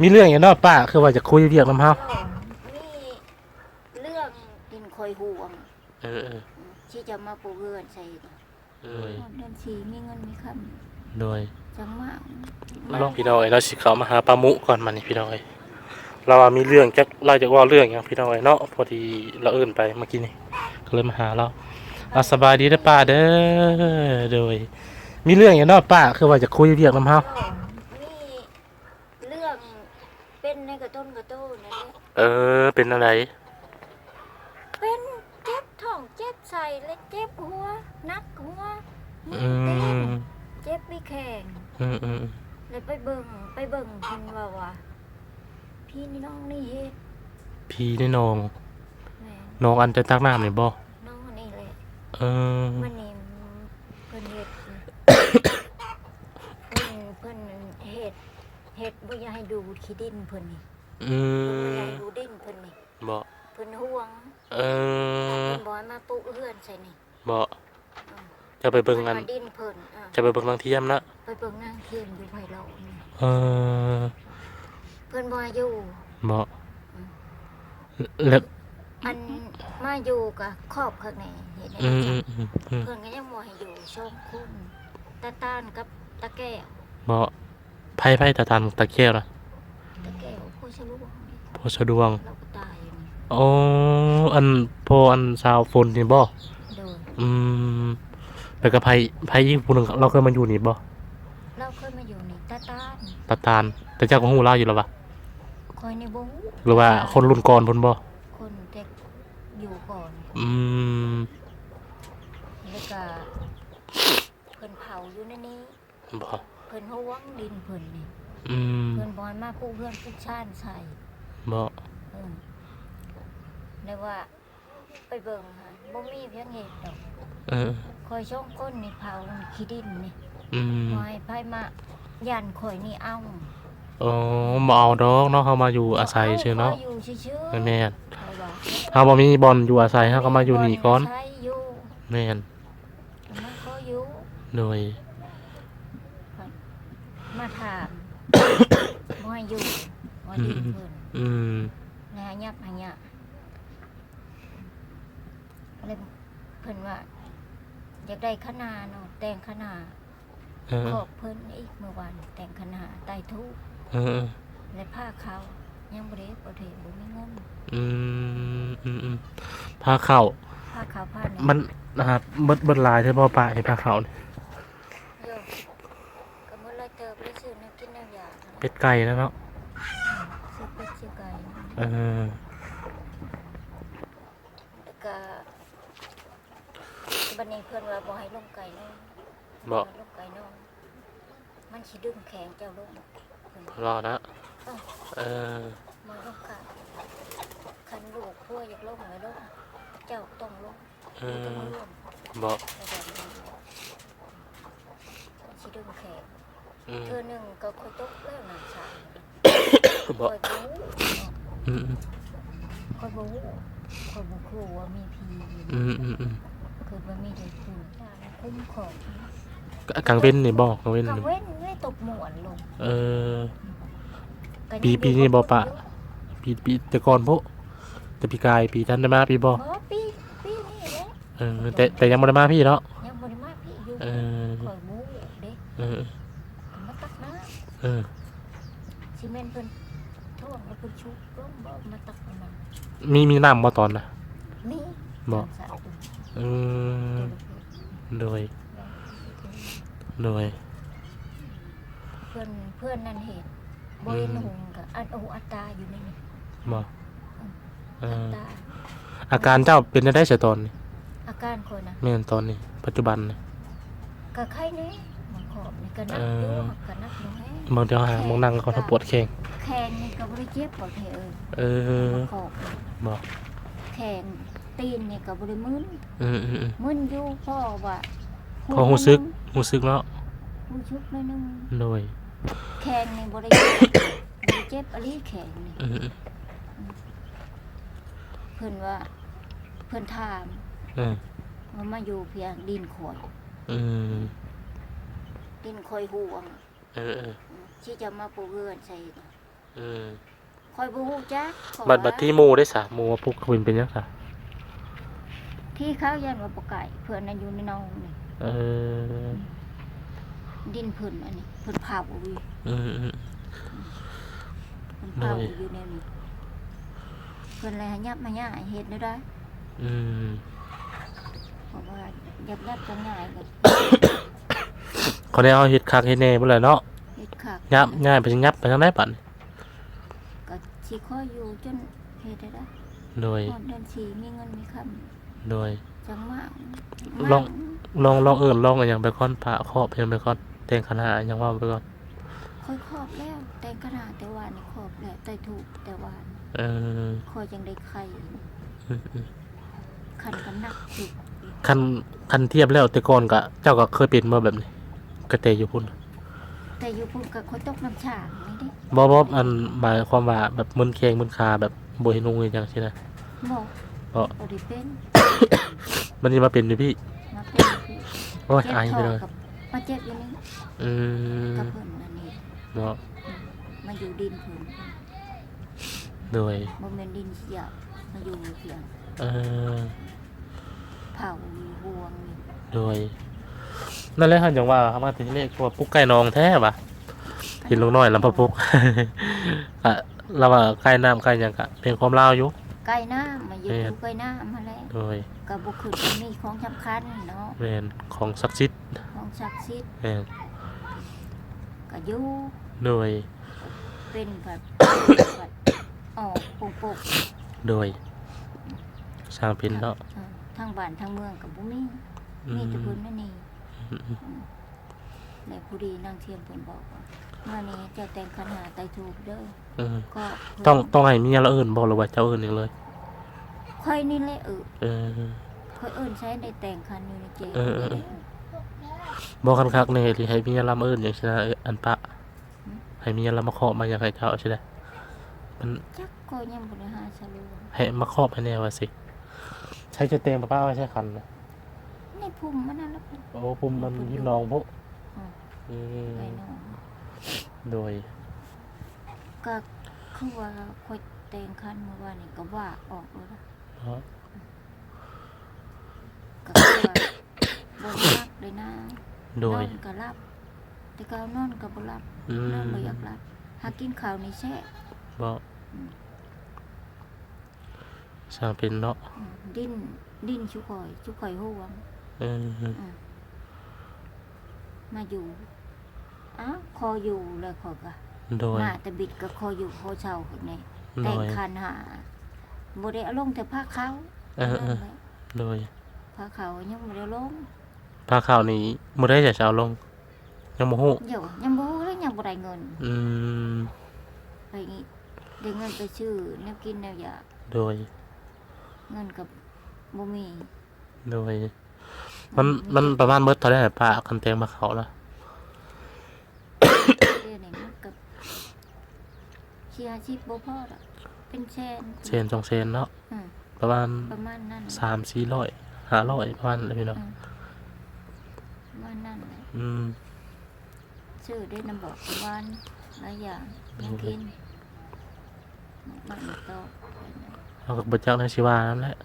มีเรื่องอย่างเนอกป้าคือว่าจะคุยเรียกน้ำเฮาก็มีเรื่องดินคอยห่วง เออเออที่จะมาปลูกเรือนใส่เออเดือนสีมีเงินมีคโดยำจังมากลองพี่น้อยเราสิเขามาหาปลาหมุก่อนมานี่พี่น้อยเราว่ามีเรื่องจักเราจะว่าเรื่องอย่างพี่น้อยเนาะพอดีเราเอื่นไปเมื่อกี้นี่ก็เลยมาหาเราอาสบายดีเด้อป้าเด้อโดย มีเรื่องอย่างเนอกป้าคือว่าจะคุยเรียกน้ำเฮา ก็มีเรื่องเป็น ในกระต้นกระโต้นนั่นแหละเออ เป็นอะไร เป็นเจ็บท้องเจ็บใส่และเจ็บหัวนักหัวมือือเต้นมเจ็บไม่แข็งอืมอืมเลยไปเบิ่งไปเบิ่งเพิ่นว่าว่าพี่นี่น้องนี่เฮ็ดพี่นี่น้องแม่น้องอันจะตักน้ำนี่บ่น้องนี่แหละเออ มันนี่เพิ่นเฮ็ดเพิ่นเพิ่นเฮ็ด เฮ็ดบ่อยากให้ดูขี้ดินเพิ่นนี่อืเพิ่นบ่อยากมให้ดูดินเพิ่นนี่บ่เพิ่นห่วงเออเพิ่นบ่ให้มาปลูกเรือนใส่นี่บ่จะไปเบิ่งกันมาดินเพิ่นอะจะไปเบิ่งทางเทียมนะไปเบิ่งนางเทียมอยู่ไผเรานี่เออเพิ่นบ่ให้อยู่ บ่แล้วอันมาอยู่กับครอบข้างในเห็นไหมอืมจ๊ะอืมอืมอืมเพิ่นก็ยังบ่ให้อยู่ช่องคุณตาต้านกับตาแก้วบ่ ไพ่ไพ่ตาตันตะเกียวนะตาแก้วผู้ชะลุงนี่โพสะดวงเราก็ตายอยู่นี่อ๋ออันพออันสาวฝนนี่บ่โดยอืมแล้วก็ไพ่ไพ่ยิ่งผู้หนึงเราเคยมาอยู่นี่บ่เราเคยมาอยู่นี่ตาต้านตาตานแต่เจ้าของฮู้ลาวอยู่แล้วปะคอยในบ่ฮู้หรือว่าคนรุ่นก่อนพุ่นบ่คนเด็กอยู่ก่อนอืมแล้วก็เพิ่นเผาอยู่ในนี้บ่ เพิ่นห่วงดินเพิ่นนี่ อืมเพิ่นบ่ให้มาปลูกเรือนปลูกชานใส่บ่เออแล้วว่าไปเบิ่งหาบ่มีเพียงเหตุดอกเออ คอยช่องก้นนี่เผาขี้ดินนี่อืมคอยไผมายันข่อยนี่เอาอ๋อบ่เอาดอกเนาะเฮามาอยู่อาศัยซื่อเนาะขอยู่ชื่อๆแม่นเขาว่าเฮาบ่มีบ่อนอยู่อาศัยเฮาก็มาอยู่นี่ก่อน ใช้อยู่แม่นมันก็อยู่โดย มาถาม บ่ให้อยู่ ว่าดินเพิ่นอืมนะฮะยักหะยะเลยเพิ่นว่า อยากได้ขนาเนาะแต่งขนาเออขอบเพิ่นอีกเมื่อวานแต่งขนาใต้ทุกเออและผ้าเขาวยังบ่ได้บ่ได้บ่มีเงินอืมอืมอืมพาเข้าผ้าขาวผ้าเนี่ยมันนะครับเบิดเบิดลายใช่ป่ะป้าให้พาเข้านี่เดี๋ยวก็มื้อละเติบได้ซื้อน้ำกินน้ำยาเนาะเป็ดไก่แล้วเนาะ ซื้อเป็ดซื้อไก่ เออแล้วก็บัดนี้เพิ่นว่าบ่ให้ลงไก่เนาะบอกลงไก่เนาะมันสิดึงแข็งเจ้าลงเพิ่นรอนะเออมาลงไก่คันลูกพัวอยากลงก็ลงเจ้าต้องลงเอต้องอมาร่วมบอกแล้วก็มันสิดึงแข็งอืมเธอหนึ่งก็คอยตกแล้วน้ำชาบ คอกอยบู๊อืมคอยบู๊คอยบูคู่ว่ามีพีอืมอืมอืมคือว่ามีเด็กคู่คุ้มของกลางเว้นนี่บอกกลางเว้นกังนี่เว้นไม่ตกหมวนลงเออ ก็ยังปีปีนี้บ่ปะ ปีปีแต่ก่อนพวกแต่ปีกายปีทันได้มาปีบอบ่ปีปีนี้แหละเออแต่แต่ยังไม่ได้มาพี่เนาะยังบ่ได้มาพี่อยู่เออคอยบู๊เด็กเออมาตักน้เออำซีเมนต์เพิ่นท่วงแล้วเพิ่นชุบลงบ่มาตักน้ำ มีมีน้ำมาตอนนะนี่บ่สามสามตัวเออเดี๋ยวโดยโดย เพื่อนเพื่อนนั่นเห็นบ่เห็นหงกับอันโออัตตาอยู่ในนี่บอกเออัตอตาอาการเจ้าเป็นได้เสียตอนนี่อาการคนนะแม่นตอนนี้ ปัจจุบันนี่ก็ไข้นี่มันขอบนี่ก็นักเอออยู่ก็นักอยู่แฮะบางเดียวหามองนั่งก็ทปวดแข้งแข้งนี่ก็บ่ได้เจ็บบ่เทเออเออมันขอบ บอกแข้งตีนนี่ก็บ่ได้มึนอืมอืมอืมมึนอยู่พ่อว่าพอหูซึกหูซึกแล้วหูซึกหนิดนึงโดยแข้งนี่บ่ได้เจ็บบ่ได้เจ็บอะไรแข้งนี่อืมอืมเพิ่นว่า เพิ่นถามเออว่ามาอยู่เพียงดินข่อย อืมดินข่อยห่วงเออเออที่จะมาปลูกเรือนใส่เอืม คอยบ่ฮู้จักเพราะบัดบัดว่าที่หมู่ได้สามหมู่ว่าพวกเขาเป็นเป็นยังไงที่เขายันว่าบ่ไก่เพิ่นน่ะอยู่ในหนองนี่เออดินเพิ่นอันนี้เพิ่นเผาอยู่อืมอืมเพิ่นเผาโดยอยู่ในนี้เพิ่นเลยให้ยับมาย่าให้เฮ็ดได้ได้อืมเพราะว่ายับยับก็ง่ายก็เขาได้เอาเฮ็ดคักเฮ็ดแน่บ่ล่ะเนาะเฮ็ดคักยับง่ายไปจังยับไปทางได้ปัดก็ สิคอยอยู่จนเฮ็ดได้ได้โดยพอเดือนสี่มีเงินมีคำโดยจังมากลองลองลองเอิ้นลองอันหยังไปก่อนพระครอบเพียงไปก่อนแต่งคณะอันหยังว่าไปก่อนค่อยครอบแล้ว แต่งขนาดแต่วานนี่ครอบแล้วแต่ถูกแต่วานเออคอยจังได้ไข่อืมอืมขันกันนักถูกคันคันเทียบแล้วแต่ก่อนก็เจ้าก็เคยเป็นมาแบบนี้กระเตอยู่พุ่น แต่อยู่พุ่นกับคนตกน้ำฉางนี่ดิบ่บ่อันหมายความว่าแบบมึนแข้งมึนขาแบบบ่เห็นงเลยจังซี่นะ บอกเพราะบริเป็นมันนี่มาเป็นอยู่พี่มาเป็นพี่โอ้ยเจ็บอายท้ไปองเลยกับมาเจ็บอยู่นี่อืมกับเพิ่นอันนี้เนาะมาอยู่ดินเพิ่นโดยบ่แม่นดินเสียมาอยู่เพียงเออเผาอยู่บวงนี่โดย นั่นแหละครับอย่างว่าเขามาถึงเลขว่าปุ๊กไก่นองแท้ปะเห็นลุงน้อยลำพะปุ๊กอะเราว่าไก่น้ำไก่หยังกะเป็นความลาวอยู่ไก่น้ำมาอยู่แม่นอยู่ไก่น้ำมาแล้วโดยกับบุคือเป็นนี่ของสำคัญเนาะแมนของศักดิ์สิทธิ์ของศักดิ์สิทธิ์แมนก็อยู่โดยเป็นแบบแบบออกปุกปุกโดยสร้างเป็นเนาะเออทางบ้านทางเมืองกับบุมีอืมีมแต่เพิ่นนั่นนี่อืมอืม แม่ผู้ดีนางเทียมเพิ่นบอกว่าเมื่อนี้เจะแต่งขันหาไตถูกเด้ออืมก็เพิ่นต้องต้องให้เมียเราเอิญบอกเราว่าเจ้าเอิญอีกเลยค่อยนี่แหละเออเออ ค่อยเอิ้นใช้ได้แต่งคันอยู่ในเจเออเออเออ บอกคันคักเนี่ยที่ให้เมียเราเอิญอย่างเช่นอันปะ ให้เมียเรามาเคาะมาอย่างไรเจ้าใช่ไหมมันจักก็ยังบ่ได้หาสรุปให้มาครอบให้แน่ว่าสิ ใช้จะเต็มป้าไว้ใช้คันนะ ในภูมิมันนั่นแล้วเพิ่นโอ้ปุ่มมันยิบนองพวกอืมอืมไปน้องโดยก็คือว่าค่อยแต่งคันเมื่อวานนี่ก็ว่าออกแล้วนะเนาะก็คือว่าบ่รักเลยนะโดยนอนก็รับ แต่ก็นอนก็บ่รับอืนอนมบ่อยากรับหากินข้าวนี่แซ่บอกสร้างเป็นเนาะอืมดิ้นดิ้นชุข่อยชุข่อยห่วง เออมาอยู่อ้าวคออยู่เลยขอยก็โดย มาแต่บิดก็คออยู่คอเช่าข้างในโดแต่งย คันหาบ่ได้เอาลงแต่ผ้าขาวเออเออนั่นแหละโดยผ้าขาวยังบ่ได้ลงพาข่าวนี้เมื่อได้จะเอาลงยังโมโหเดี๋ยวยังบ่รู้เลยยังบ่ได้เงินอืมไปนี่ได้เงินไปซื้อแนวกินแนวยาโดย เงินกับบ่มีโดย มันมันประมาณเมื่อตอนแรกป้าคันแตงมาเขาละเดือนนี้มันกับเชียร์ชีพบ่พอดอกเป็นแสนเซนสองเซนเนาะอืมประมาณประมาณนั้นสามสี่ร้อยห้าร้อยประมาณอะไรพี่เนาะประมาณนั้นแหละอืมซื้อได้น้ำบอกหวานหลายอย่างยังกินมันโตอเราก็บจักในชีวานั่นแหละ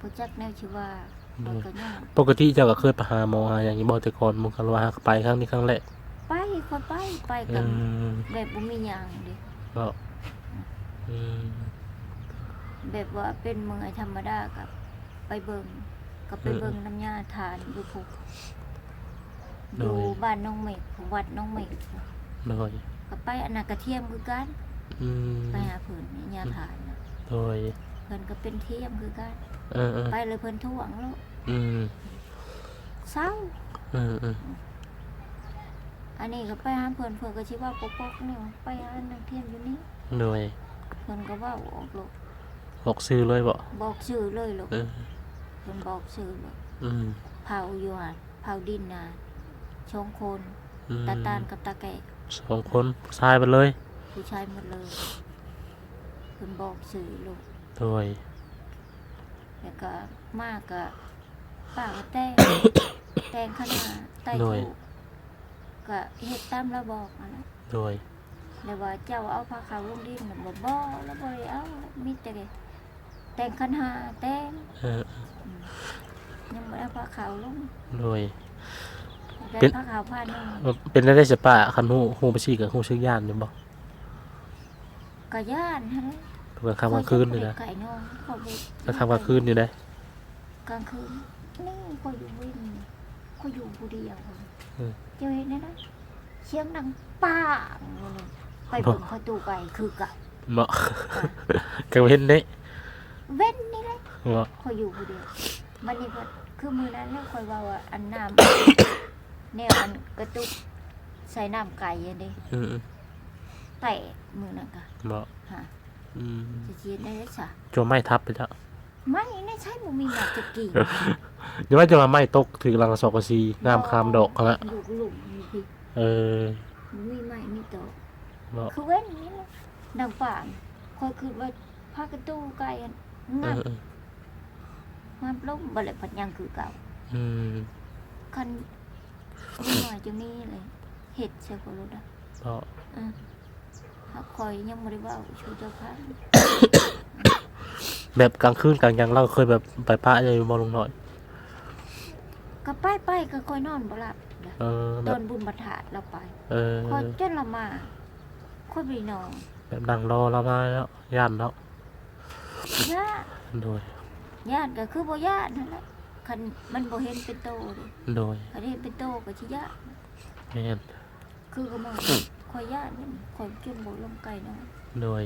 ผู้จักแนวชื่อว่า อืมมันก็ยังปกติเจ้าก็เคยไปหาหมอหาอย่างนี้บอกแต่ก่อนมึงก็ว่าไปครั้งนี้ครั้งแรกไปคนไปไปอืกันมแบบบ่มีหยังเดิก็อืมแบบว่าเป็นเมืองธรรมดากับไปเบิงก็ไปอืมเบิงน้ำยาทานอยู่ผูกโดดูยบ้านน้องเมฆวัดน้องเมฆโดยก็ไปอนนากระเทียมคือกันอืมไปหาเพิ่นนี่ยาทานน่ะโดย เพิ่นก็เป็นเทียมคือกันเออเออไปเลยเพิ่นท่วงแล้วอืมเศร้าเออเอออันนี้ก็ไปหาเพิ่นเพิ่นก็สิว่าปกๆนี่ไปหานักเทียมอยู่นี่โดยเพิ่นก็เว่าออกลูกบอกซื้อเลยบ่บอกชื่อเลยลูกเออเพิ่นบอกชื่อลูกอืมเผาอยู่หั่นเผาดินน่ะชงคนอืมตาตานกับตาแกะสองคนชายไปเลย ผู้ชายหมดเลยเพิ่นบอกชื่อลูก โดยแล้วก็มากก็ป้าก็แต่ง แต่งขนาดใต้โดถูยกก็เฮ็ดตามระบอกอะนะโดยแล้วว่าเจ้าเอาผ้าขาวลงดินน่ะบ่บ่แล้วบ่ได้เอามีแต่แต่งคันหาแต่งเออยังบ่ได้เอาผ้าขาวลงโดย ได้เป็น ผ้าขาวผ้าหนึงเป็นได้ได้สปะคันฮู้ฮู้ไปซี่กับฮู้ชื่อย่านนี่บ่ก็ย่านหั่นแหละ กลางค่ำกลางคืนนี่นะไก่นอนเขาบ่กลางค่ำกลางคืนนี่นะกลางคืนนี่ก็อยู่วินก็อยู่ผู้เดียวอืมเจ้าเห็นไหมนะเสียงดังป้างเลยไปเบิ่งประตูไปคือกับบ่ก็เห็นเด้เว้นนี่เลยบ่คอยอยู่ผู้เดียวมันนี่ก็คือมือนั้นเนี่ยคอยว่าว่าอันน้ำแนวอันกระตุกใส่น้ำไก่อันนี้อืมแตะมือนั่นก็บ่ฮะอืม จะเชียนได้ไหมสะจะไม่ทับไปแล้วไม่ไม่ใช่บุมีอยากจะกี่เดี๋ยวว่าจะมาไม่ตกถือลังกระสอบกระซีน้ำคามดอกเขาละอยู่หลุมมีพี่เออมีไม่มีโตะบ่คือเว้นนี่แหละดังป่านคอยคือว่าพากระตู้ไก่อันเองับอเอองับลงบ่เลยพัดยังคือเก่าอืมคันมีหน่อยจะมีเลยเห็ดใช่ก็รู้ได้บ่อะถ้า คอยยังไม่ได้ว่าชูเจ้าพันแบบกลางคืนกลางยังเราเคยแบบไปปะเลยบ่ลงหน่อย ก็ไปไปก็คอยนอนบ่หลับนะเออแบตบอนบุญบัตรเราไปเออคอยจนละมาคอยไปนอนแบบนั่งรอเรามาแล้วย่านแล้วญาติโดยญาติก็คือบ่ญาตินั่นแหละคันมันบ่เห็นเป็นโตเลยโดยคันเห็นเป็นโตก็สิญาติแม่นคือก็มอง คอยญาตินี่คอยจนบ่ลงไกลนอนโดย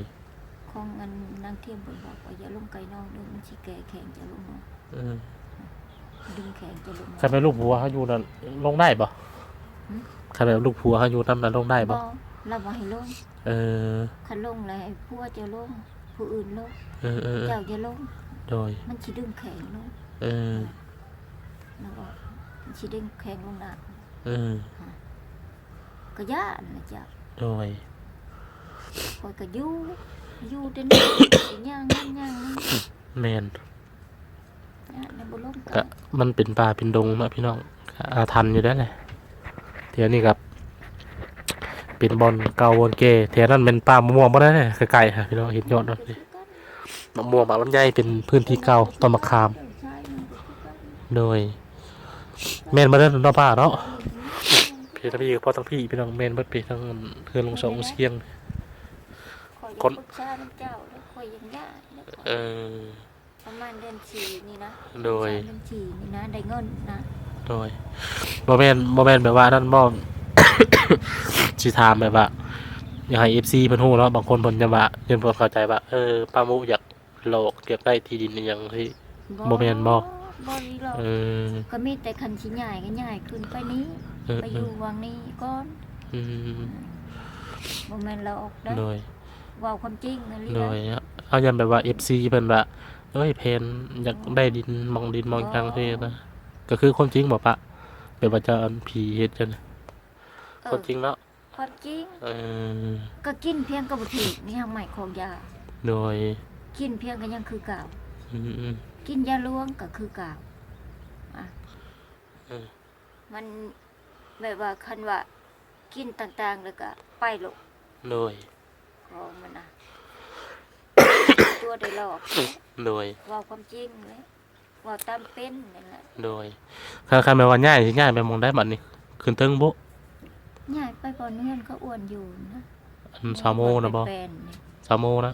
ของอันนางเทียมเพิ่นบอกว่าอย่าลงไกลนอนเด้อมันสิแก่แข็งจะลงนอนเออดึงแข็งจะลงนอนใครเป็นลูกผัวเขาอยู่นั่นลงได้บ่หืม ใครเป็นลูกผัวเขาอยู่นั่นนั้นลงได้บ่บ่เราบ่ให้ลงเออคันลงแล้วให้ผัวจะลงผู้อื่นลงเออเออเออเจ้าจะลงโดยมันสิดึงแข็งลงเออแล้วก็มันสิดึงแข็งลงหนักเออ ก็ย่านนะจ้ะโดยคอยก็อยู่อยู่แต่นี่สิย่างนั่นย่างนี่แมนย่างในบ่ลงก็มันเป็นป่าเป็นดงเนาะพี่น้องก็อาทันอยู่ได้แหละเดี๋ยวนี้ครับ เป็นบอลเก่าบอลเกแถวนั้นเป็นป่ามะม่วงบ่ได้เลยไกลๆค่ะพี่น้องเห็นยอดมันเลยมะม่วงหมากลำไยเป็นพื้นที่เก่าต้นมะขาม ใช่มันก็คือกัน โดยแมนมาเด้อเนาะป้าเนาะ พี่ทั้งพี่พ่อทั้งพี่พี่น้องแมนเบิดพี่ทั้งเพื่อนลงสองเสียง คอยคนปรึกษาน้ำเจ้าแล้วคอยยังยานแล้วก็เออ ประมาณเดือนสี่นี่นะโดย เดือนสี่นี่นะได้เงินนะโดยบ่แมนบ่แมนแบบว่านั่นบ่สิถามแบบว่าอยากให้ FC เพิ่นฮู้เนาะบางคนเพิ่นจะว่าเพิ่นบ่เข้าใจว่าเออป้ามุอยากโลกอยากได้ที่ดินอหยังที่ บ่แม่นบ่ บ่ดีหรอกเออก็มีแต่คันชิ้นใหญ่ก็ใหญ่ขึ้นไปนี้ ไปเออยู่อวังนี้ก่อนอืมบ่แม่นเราออกได้โดยเว้าความจริงนะลีโดนะยเอายันแบบว่า FC เพิ่นว่าเอ้ยเพนอยากได้ดินมองดินมองทางที่นะก็คือความจริงบ่ปะแบบว่าจะอันผีเฮ็ดจังเอควาอมจริงเนาะความจริงเออก็กินเพียงก็บ่ถูกนี่ทางใหม่ของยาโดยกินเพียงก็ยังคือเก่าอืมอืมกินยาลวงก็คือเก่าอะเออมัน แบบว่าคันว่ากินต่างๆ แล้วก็ไปโลกโดยของมันน่ะตัวได้หลอกโดยเว่าความจริงเลยเว่าตามเป็นนั่นแหละโดยค่าค่าแม่ว่าง่ายสิง่ายไปมองได้บัดนี้ขึ้นเทิงบ่ง่ายไปบอนเฮือนก็อ้วนอยู่นะอันซาโมนะบ่เป็นแปลนนี่ซาโมนะ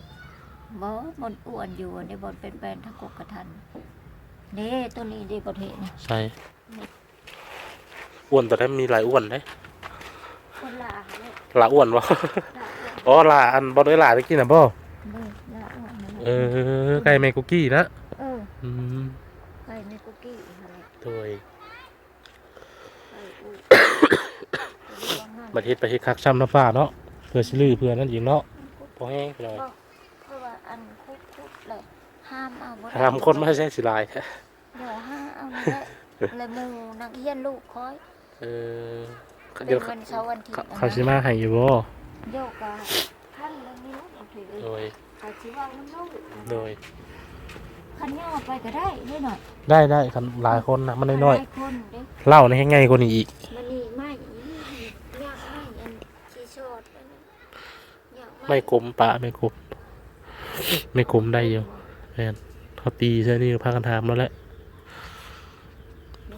บ่บอนอ้วนอยู่ในบอนเป็นแปลนทั้งกกกระทันเด้ตัวนี้เด้บ่เทนะใช่ อ้วนแต่นั้นมีหลายอ้วนเด้คนลาเลยหลาอ้วนบ่ลาอ้วนอ๋อหลาอันบ่ได้หลาตะกี้น่ะบ่เด้ลาอ้วนนั่นแหละเออไก่แมคุกกี้นะเอออืมไปในคุกกี้นั่นแหละโดยไปอุ้ยบัดเฮ็ดไปเฮ็ดคักซ้ำน้ำฟ้าเนาะเพื่อสิลือเพื่อนั่นอีกเนาะบ่แห้งไปหน่อยเพราะว่าอันคุกคุกเลยห้ามเอาบ่ได้หามคนมาใช้สิหลายแท้เดี๋ยวห้ามเอาบ่ได้เลยหมู่นักเรียนลูกคอย เออเป็เดี๋ยวนวันเสาร์วันอาทิตเขาย์นะเขาสิมาให้อยู่บ่โยกกะท่านเรื่องนี้ลูกถือโดยเขาชิว่าน้ำลูกโดยคันย่อไปก็ได้นิดหน่อยได้ได้คันหลายคนนะมันน้อยหลคนเด้ๆเล่าในให้ง่ายกว่านี้อีกมันนี่ไม่ยากไม่อันชีชอดอันนั้นไม่กลมปะไม่กลมไม่กลมได้อยู่แม่นเขาตีใช่นี่พากันถามแล้วแหละ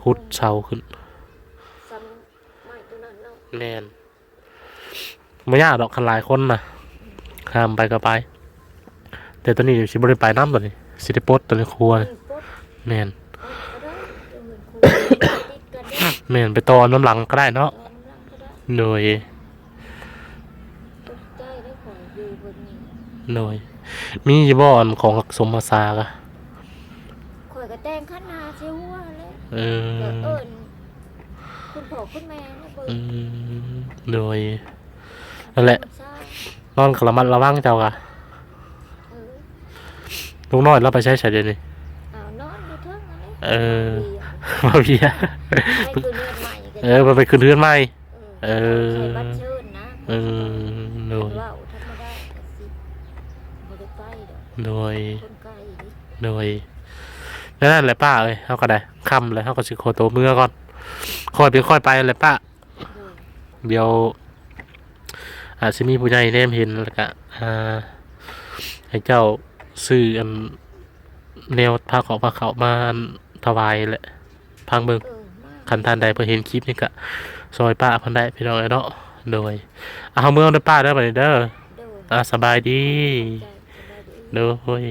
ขุดเสาขึ้น ซ้ำไม่ตัวนั้นเนาะ แม่นไม่ยากดอกคันหลายคนนะข้ามไปก็ไป แต่ตัวนี้สิบริไปน้ำตัวนี้สิได้ปลดตัวนี้ครัวมันี่นปุ๊บแม่นเอาก็ได้เดี๋ยวเหมือนครูติดกันได้แม่นไปตอนน้ำหลังก็ได้เนาะเอาน้ำรังก็ได้หน่วยตกใจได้ของอยู่บนนี้หน่วยมีอยู่บ่อนของสมมาซากะข่อยก็แต่งขันนาเสียหัวเลยเอเอออเอิญคุณ พ่อคุณแม่นะเบิ่อืงมหน่วยนั่นแหละใช่นอนกระมัดระวังเจ้ากะเออลุงน้อยเราไปใช้ใช้เดี๋ยวนี้ เอานอนอยู่เทิงอันนี้เออดีะมาเพียให้คือเลือดใหม่ก็เออมาไปขึ้นเรือนใหม่ เออ ใช้บัตรเชิญนะเออหน่วยว่าวธรรมดาก็สิบ่ได้ไปดอกหน่วยคนไกลดิหน่วยนั่นแหละป้าเอ้ยเขาก็ได้ค่ำเลยเขาก็สิโคโตวเมื่อก่อน ค่อยเป็นค่อยไปเลยป้าโดยเดี๋ยว อาจจะมีผู้ใหญ่แนมเห็นแล้วก็อ่าให้เจ้าซื้ออันแนวพาเขาพาเขามาถวายแหละพังเบิงเออมาคันทานใดเพื่อเห็นคลิปนี่ก็ซอยป้าเพันได้พี่น้องเอ้ยเนาะโดยเอาเมืองเด้อป้าเด้อไปเด้อโดยอ่าสบายดีใจสบายดีโดย